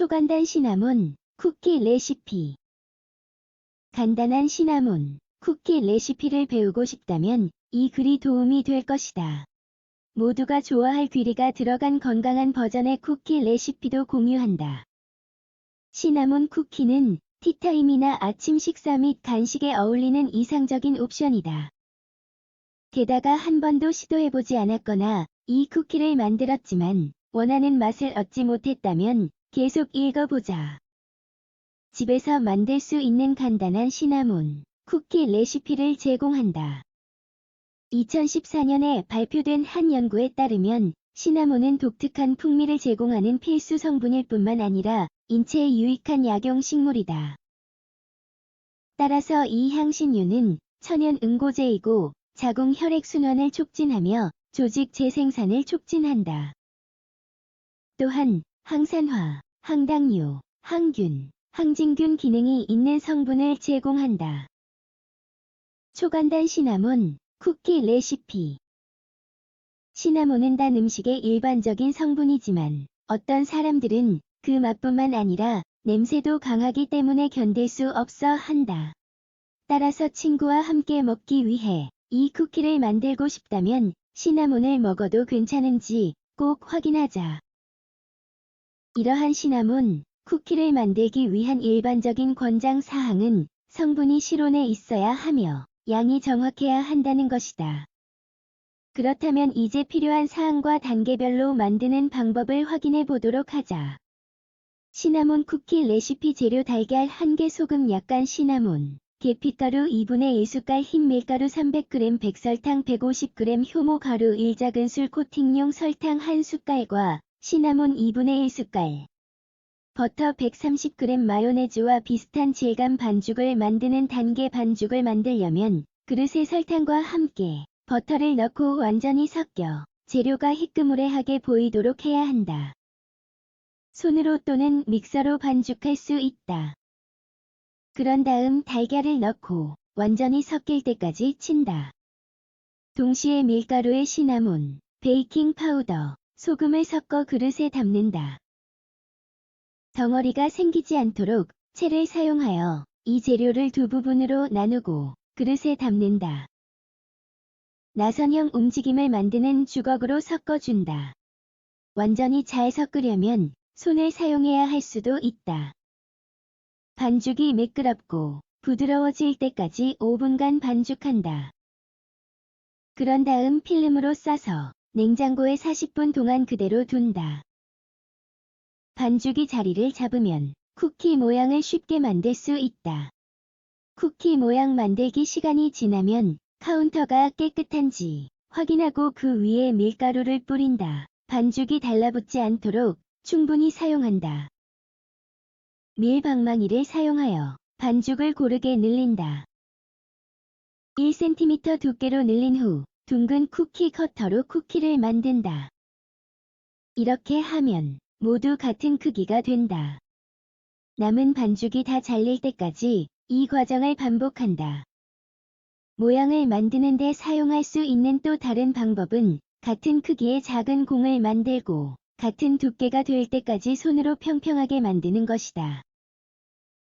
초간단 시나몬 쿠키 레시피 간단한 시나몬 쿠키 레시피를 배우고 싶다면 이 글이 도움이 될 것이다. 모두가 좋아할 귀리가 들어간 건강한 버전의 쿠키 레시피도 공유한다. 시나몬 쿠키는 티타임이나 아침 식사 및 간식에 어울리는 이상적인 옵션이다. 게다가 한 번도 시도해보지 않았거나 이 쿠키를 만들었지만 원하는 맛을 얻지 못했다면 계속 읽어보자. 집에서 만들 수 있는 간단한 시나몬 쿠키 레시피를 제공한다. 2014년에 발표된 한 연구에 따르면 시나몬은 독특한 풍미를 제공하는 필수 성분일 뿐만 아니라 인체에 유익한 약용 식물이다. 따라서 이 향신료는 천연 응고제이고 자궁 혈액 순환을 촉진하며 조직 재생산을 촉진한다. 또한 항산화, 항당뇨, 항균, 항진균 기능이 있는 성분을 제공한다. 초간단 시나몬 쿠키 레시피 시나몬은 단 음식의 일반적인 성분이지만 어떤 사람들은 그 맛뿐만 아니라 냄새도 강하기 때문에 견딜 수 없어 한다. 따라서 친구와 함께 먹기 위해 이 쿠키를 만들고 싶다면 시나몬을 먹어도 괜찮은지 꼭 확인하자. 이러한 시나몬 쿠키를 만들기 위한 일반적인 권장 사항은 성분이 실온에 있어야 하며 양이 정확해야 한다는 것이다. 그렇다면 이제 필요한 사항과 단계별로 만드는 방법을 확인해 보도록 하자. 시나몬 쿠키 레시피 재료 달걀 1개 소금 약간 시나몬 계피가루 2분의 1숟갈 흰 밀가루 300g 백설탕 150g 효모 가루 1작은술 코팅용 설탕 1숟갈과 시나몬 2분의 1숟갈 버터 130g 마요네즈와 비슷한 질감 반죽을 만드는 단계 반죽을 만들려면 그릇에 설탕과 함께 버터를 넣고 완전히 섞여 재료가 희끄무레하게 보이도록 해야 한다. 손으로 또는 믹서로 반죽할 수 있다. 그런 다음 달걀을 넣고 완전히 섞일 때까지 친다. 동시에 밀가루에 시나몬, 베이킹 파우더, 소금을 섞어 그릇에 담는다. 덩어리가 생기지 않도록 채를 사용하여 이 재료를 두 부분으로 나누고 그릇에 담는다. 나선형 움직임을 만드는 주걱으로 섞어준다. 완전히 잘 섞으려면 손을 사용해야 할 수도 있다. 반죽이 매끄럽고 부드러워질 때까지 5분간 반죽한다. 그런 다음 필름으로 싸서 냉장고에 40분 동안 그대로 둔다. 반죽이 자리를 잡으면 쿠키 모양을 쉽게 만들 수 있다. 쿠키 모양 만들기 시간이 지나면 카운터가 깨끗한지 확인하고 그 위에 밀가루를 뿌린다. 반죽이 달라붙지 않도록 충분히 사용한다. 밀방망이를 사용하여 반죽을 고르게 늘린다. 1cm 두께로 늘린 후 둥근 쿠키 커터로 쿠키를 만든다. 이렇게 하면 모두 같은 크기가 된다. 남은 반죽이 다 잘릴 때까지 이 과정을 반복한다. 모양을 만드는 데 사용할 수 있는 또 다른 방법은 같은 크기의 작은 공을 만들고 같은 두께가 될 때까지 손으로 평평하게 만드는 것이다.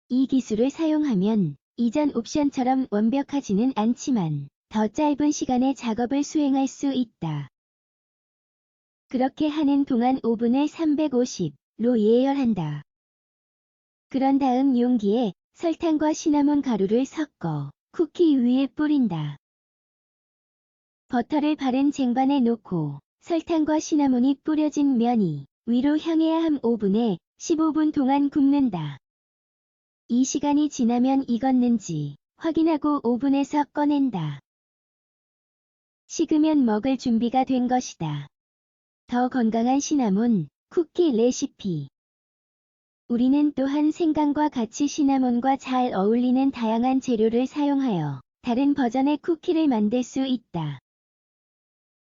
이 기술을 사용하면 이전 옵션처럼 완벽하지는 않지만 더 짧은 시간에 작업을 수행할 수 있다. 그렇게 하는 동안 오븐을 350로 예열한다. 그런 다음 용기에 설탕과 시나몬 가루를 섞어 쿠키 위에 뿌린다. 버터를 바른 쟁반에 놓고 설탕과 시나몬이 뿌려진 면이 위로 향해야 함 오븐에 15분 동안 굽는다. 이 시간이 지나면 익었는지 확인하고 오븐에서 꺼낸다. 식으면 먹을 준비가 된 것이다. 더 건강한 시나몬 쿠키 레시피 우리는 또한 생강과 같이 시나몬과 잘 어울리는 다양한 재료를 사용하여 다른 버전의 쿠키를 만들 수 있다.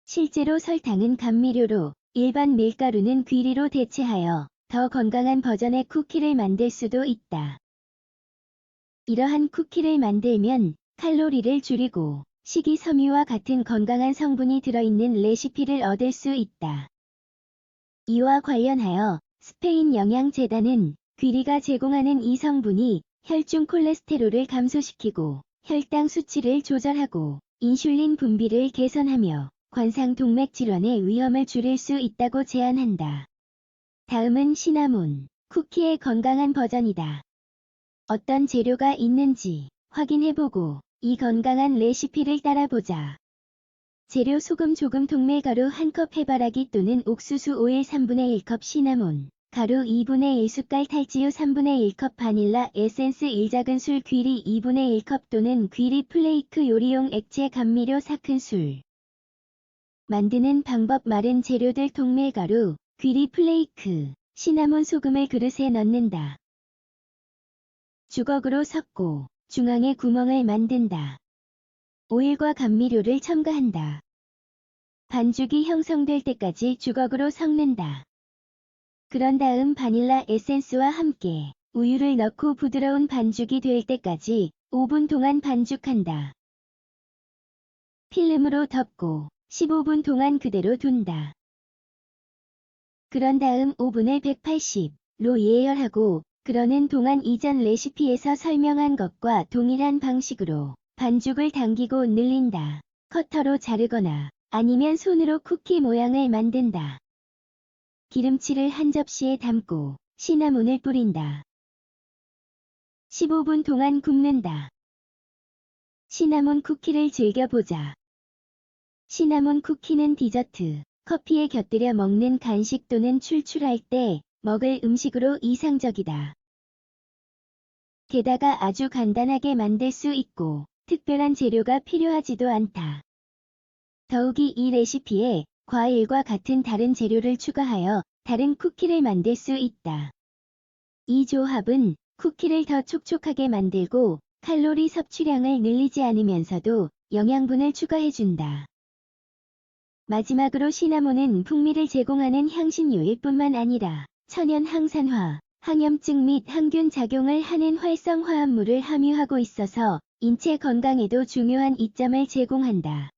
실제로 설탕은 감미료로 일반 밀가루는 귀리로 대체하여 더 건강한 버전의 쿠키를 만들 수도 있다. 이러한 쿠키를 만들면 칼로리를 줄이고 식이섬유와 같은 건강한 성분이 들어있는 레시피를 얻을 수 있다. 이와 관련하여 스페인 영양재단은 귀리가 제공하는 이 성분이 혈중 콜레스테롤을 감소시키고 혈당 수치를 조절하고 인슐린 분비를 개선하며 관상 동맥 질환의 위험을 줄일 수 있다고 제안한다. 다음은 시나몬, 쿠키의 건강한 버전이다. 어떤 재료가 있는지 확인해보고 이 건강한 레시피를 따라보자. 재료 소금 조금 통밀가루 1컵 해바라기 또는 옥수수 오일 3분의 1컵 시나몬, 가루 2분의 1숟갈 탈지우 3분의 1컵 바닐라 에센스 1작은술 귀리 2분의 1컵 또는 귀리 플레이크 요리용 액체 감미료 4큰술. 만드는 방법 마른 재료들 통밀가루, 귀리 플레이크, 시나몬 소금을 그릇에 넣는다. 주걱으로 섞고 중앙에 구멍을 만든다. 오일과 감미료를 첨가한다. 반죽이 형성될 때까지 주걱으로 섞는다. 그런 다음 바닐라 에센스와 함께 우유를 넣고 부드러운 반죽이 될 때까지 5분 동안 반죽한다. 필름으로 덮고 15분 동안 그대로 둔다. 그런 다음 오븐을 180로 예열하고 그러는 동안 이전 레시피에서 설명한 것과 동일한 방식으로 반죽을 당기고 늘린다. 커터로 자르거나 아니면 손으로 쿠키 모양을 만든다. 기름칠을 한 접시에 담고 시나몬을 뿌린다. 15분 동안 굽는다. 시나몬 쿠키를 즐겨보자. 시나몬 쿠키는 디저트, 커피에 곁들여 먹는 간식 또는 출출할 때 먹을 음식으로 이상적이다. 게다가 아주 간단하게 만들 수 있고 특별한 재료가 필요하지도 않다. 더욱이 이 레시피에 과일과 같은 다른 재료를 추가하여 다른 쿠키를 만들 수 있다. 이 조합은 쿠키를 더 촉촉하게 만들고 칼로리 섭취량을 늘리지 않으면서도 영양분을 추가해준다. 마지막으로 시나몬은 풍미를 제공하는 향신료일 뿐만 아니라 천연 항산화, 항염증 및 항균 작용을 하는 활성화합물을 함유하고 있어서 인체 건강에도 중요한 이점을 제공한다.